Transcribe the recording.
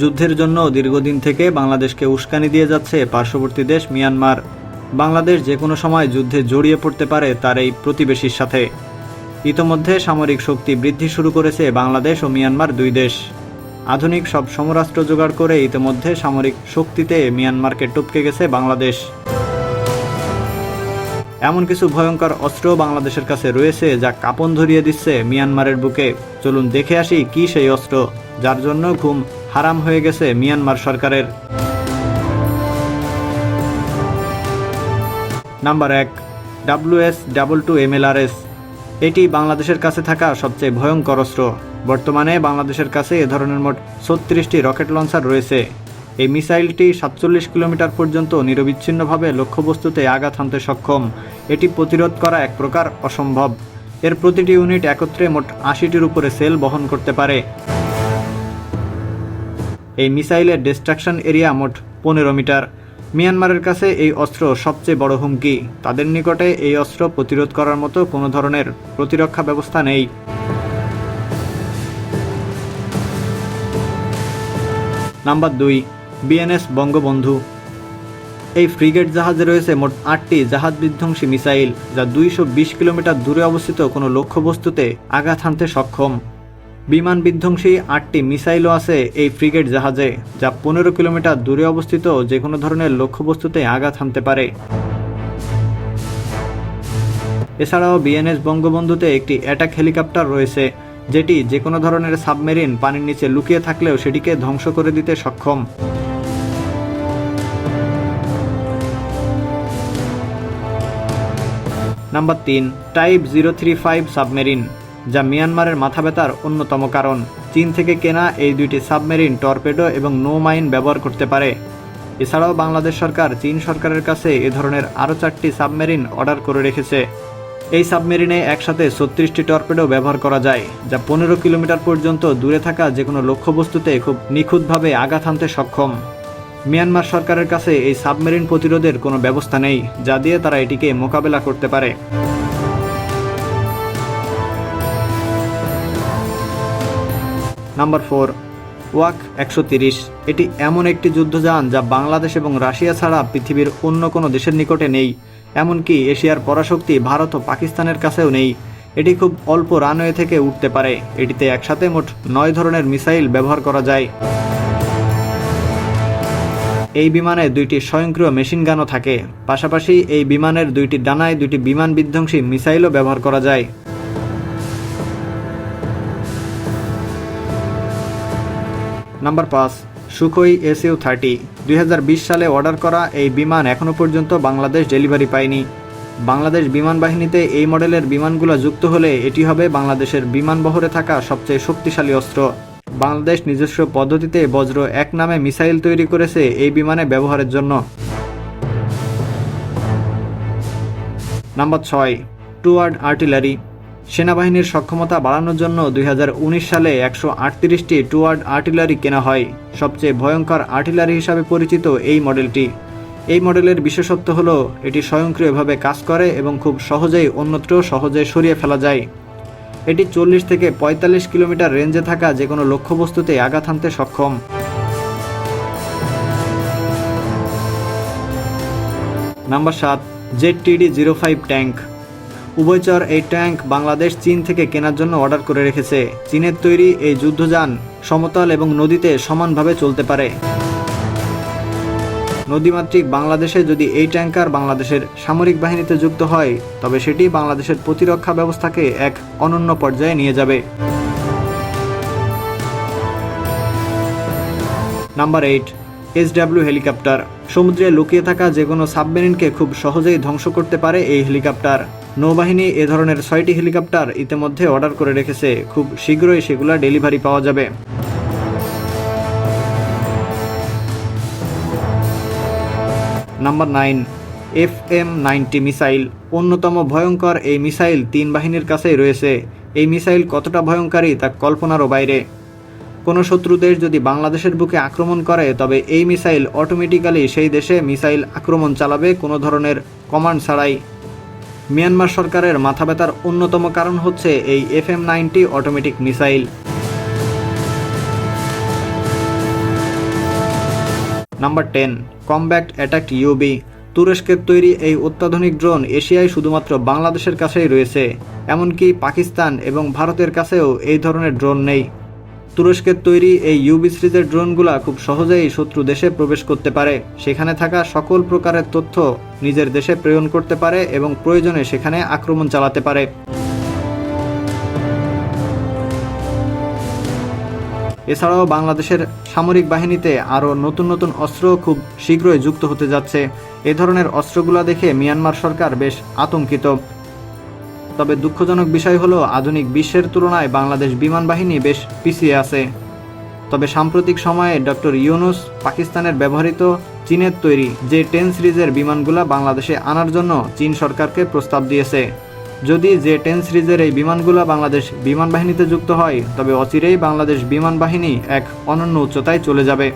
যুদ্ধের জন্য দীর্ঘদিন থেকে বাংলাদেশকে উস্কানি দিয়ে যাচ্ছে পার্শ্ববর্তী দেশ মিয়ানমার। বাংলাদেশ যে কোনো সময় যুদ্ধে জড়িয়ে পড়তে পারে তার এই প্রতিবেশীর সাথে। ইতোমধ্যে সামরিক শক্তি বৃদ্ধি শুরু করেছে বাংলাদেশ ও মিয়ানমার দুই দেশ। আধুনিক সব সমরাস্ত্র জোগাড় করে ইতিমধ্যে সামরিক শক্তিতে মিয়ানমারকে টপকে গেছে বাংলাদেশ। এমন কিছু ভয়ঙ্কর অস্ত্র বাংলাদেশের কাছে রয়েছে যা কাপন ধরিয়ে দিচ্ছে মিয়ানমারের বুকে। চলুন দেখে আসি কি সেই অস্ত্র, যার জন্য ঘুম হারাম হয়ে গেছে মিয়ানমার সরকারের। নাম্বার এক ডাব্লিউএস ডাবল টু এমএলআরএস এটি বাংলাদেশের কাছে থাকা সবচেয়ে ভয়ঙ্কর অস্ত্র। বর্তমানে বাংলাদেশের কাছে এ ধরনের মোট ছত্রিশটি রকেট লঞ্চার রয়েছে। এই মিসাইলটি সাতচল্লিশ কিলোমিটার পর্যন্ত নিরবিচ্ছিন্নভাবে লক্ষ্যবস্তুতে আঘাত হানতে সক্ষম। এটি প্রতিরোধ করা এক প্রকার অসম্ভব। এর প্রতিটি ইউনিট একত্রে মোট আশিটির উপরে সেল বহন করতে পারে। এই মিসাইলের ডিস্ট্রাকশন এরিয়া মোট পনেরো মিটার। মিয়ানমারের কাছে এই অস্ত্র সবচেয়ে বড় হুমকি। তাদের নিকটে এই অস্ত্র প্রতিরোধ করার মতো কোনো ধরনের প্রতিরক্ষা ব্যবস্থা নেই। নাম্বার দুই, বিএনএস বঙ্গবন্ধু। এই ফ্রিগেট জাহাজে রয়েছে মোট আটটি জাহাজ বিধ্বংসী মিসাইল, যা দুইশো বিশ কিলোমিটার দূরে অবস্থিত কোনো লক্ষ্যবস্তুতে আঘাত হানতে সক্ষম। বিমান বিধ্বংসী আটটি মিসাইলও আছে এই ফ্রিগেট জাহাজে, যা পনেরো কিলোমিটার দূরে অবস্থিত যে কোনো ধরনের লক্ষ্যবস্তুতে আঘাত হানতে পারে। এছাড়াও বিএনএস বঙ্গবন্ধুতে একটি অ্যাটাক হেলিকপ্টার রয়েছে, যেটি যে কোনো ধরনের সাবমেরিন পানির নিচে লুকিয়ে থাকলেও সেটিকে ধ্বংস করে দিতে সক্ষম। নাম্বার তিন, type zero three five submarine. যা মিয়ানমারের মাথা ব্যথার অন্যতম কারণ। চীন থেকে কেনা এই দুইটি সাবমেরিন টর্পেডো এবং নো মাইন ব্যবহার করতে পারে। এছাড়াও বাংলাদেশ সরকার চীন সরকারের কাছে এ ধরনের আরও চারটি সাবমেরিন অর্ডার করে রেখেছে। এই সাবমেরিনে একসাথে ছত্রিশটি টর্পেডো ব্যবহার করা যায়, যা পনেরো কিলোমিটার পর্যন্ত দূরে থাকা যে কোনো লক্ষ্যবস্তুতে খুব নিখুঁতভাবে আঘাত হানতে সক্ষম। মিয়ানমার সরকারের কাছে এই সাবমেরিন প্রতিরোধের কোনো ব্যবস্থা নেই, যা দিয়ে তারা এটিকে মোকাবেলা করতে পারে। নাম্বার ফোর, ওয়াক একশো এটি এমন একটি যুদ্ধযান যা বাংলাদেশ এবং রাশিয়া ছাড়া পৃথিবীর অন্য কোনো দেশের নিকটে নেই, এমনকি এশিয়ার পরাশক্তি ভারত ও পাকিস্তানের কাছেও নেই। এটি খুব অল্প রানওয়ে থেকে উঠতে পারে। এটিতে একসাথে মোট নয় ধরনের মিসাইল ব্যবহার করা যায়। এই বিমানে দুইটি স্বয়ংক্রিয় মেশিন গানও থাকে। পাশাপাশি এই বিমানের দুইটি ডানায় দুইটি বিমান বিধ্বংসী মিসাইলও ব্যবহার করা যায়। নাম্বার পাঁচ, সুখোই এসইউ থার্টি, দুই হাজার বিশ সালে অর্ডার করা এই বিমান এখনও পর্যন্ত বাংলাদেশ ডেলিভারি পায়নি। বাংলাদেশ বিমান বাহিনীতে এই মডেলের বিমানগুলো যুক্ত হলে এটি হবে বাংলাদেশের বিমান বহরে থাকা সবচেয়ে শক্তিশালী অস্ত্র। বাংলাদেশ নিজস্ব পদ্ধতিতে বজ্র এক নামে মিসাইল তৈরি করেছে এই বিমানে ব্যবহারের জন্য। নাম্বার ছয়, টুয়ার্ড আর্টিলারি। সেনাবাহিনীর সক্ষমতা বাড়ানোর জন্য দুই হাজার উনিশ সালে একশো আটত্রিশটি টুয়ার্ড আর্টিলারি কেনা হয়। সবচেয়ে ভয়ঙ্কর আর্টিলারি হিসাবে পরিচিত এই মডেলটি। এই মডেলের বিশেষত্ব হল, এটি স্বয়ংক্রিয়ভাবে কাজ করে এবং খুব সহজেই অন্যত্র সহজে সরিয়ে ফেলা যায়। এটি চল্লিশ থেকে পঁয়তাল্লিশ কিলোমিটার রেঞ্জে থাকা যে কোনো লক্ষ্যবস্তুতে আঘাত হানতে সক্ষম। নাম্বার সাত, জেড টিডি জিরো ফাইভ ট্যাঙ্ক। উভয়চর এই ট্যাঙ্ক বাংলাদেশ, চীন থেকে কেনার জন্য অর্ডার করে রেখেছে। চীনের তৈরি এই যুদ্ধযান সমতল এবং নদীতে সমানভাবে চলতে পারে। নদীমাতৃক বাংলাদেশে যদি এই ট্যাঙ্কার বাংলাদেশের সামরিক বাহিনীতে যুক্ত হয়, তবে সেটি বাংলাদেশের প্রতিরক্ষা ব্যবস্থাকে এক অনন্য পর্যায়ে নিয়ে যাবে। Number eight SW helicopter. সমুদ্রে লুকিয়ে থাকা যে কোনো সাবমেরিনকে খুব সহজেই ধ্বংস করতে পারে এই হেলিকপ্টার। নৌবাহিনী এ ধরনের ছয়টি হেলিকপ্টার ইতিমধ্যে অর্ডার করে রেখেছে। খুব শীঘ্রই সেগুলা ডেলিভারি পাওয়া যাবে। Number nine F M ninety missile. অন্যতম ভয়ঙ্কর এই মিসাইল তিন বাহিনীর কাছেই রয়েছে। এই মিসাইল কতটা ভয়ঙ্করী তা কল্পনারও বাইরে। কোনো শত্রু দেশ যদি বাংলাদেশের বুকে আক্রমণ করে, তবে এই মিসাইল অটোমেটিক্যালি সেই দেশে মিসাইল আক্রমণ চালাবে কোনো ধরনের কমান্ড ছাড়াই। মিয়ানমার সরকারের মাথা ব্যথার অন্যতম কারণ হচ্ছে এই F M ninety automatic missile. Number ten, combat attack UB. তুরস্কের তৈরি এই অত্যাধুনিক ড্রোন এশিয়ায় শুধুমাত্র বাংলাদেশের কাছেই রয়েছে। এমনকি পাকিস্তান এবং ভারতের কাছেও এই ধরনের ড্রোন নেই। তুরস্কের তৈরি এই ইউবি সিরিজের ড্রোনগুলা খুব সহজেই শত্রু দেশে প্রবেশ করতে পারে। সেখানে থাকা সকল প্রকারের তথ্য নিজের দেশে প্রেরণ করতে পারে এবং প্রয়োজনে সেখানে আক্রমণ চালাতে পারে। এছাড়াও বাংলাদেশের সামরিক বাহিনীতে আরও নতুন নতুন অস্ত্র খুব শীঘ্রই যুক্ত হতে যাচ্ছে। এ ধরনের অস্ত্রগুলো দেখে মিয়ানমার সরকার বেশ আতঙ্কিত। তবে দুঃখজনক বিষয় হলো, আধুনিক বিশ্বের তুলনায় বাংলাদেশ বিমান বাহিনী বেশ পিছিয়ে আছে। তবে সাম্প্রতিক সময়ে ডক্টর ইউনুস পাকিস্তানের ব্যবহৃত চীনের তৈরি যে টেন সিরিজের বিমানগুলা বাংলাদেশে আনার জন্য চীন সরকারকে প্রস্তাব দিয়েছে। যদি যে টেন সিরিজের এই বিমানগুলা বাংলাদেশ বিমান বাহিনীতে যুক্ত হয়, তবে অচিরেই বাংলাদেশ বিমান বাহিনী এক অনন্য উচ্চতায় চলে যাবে।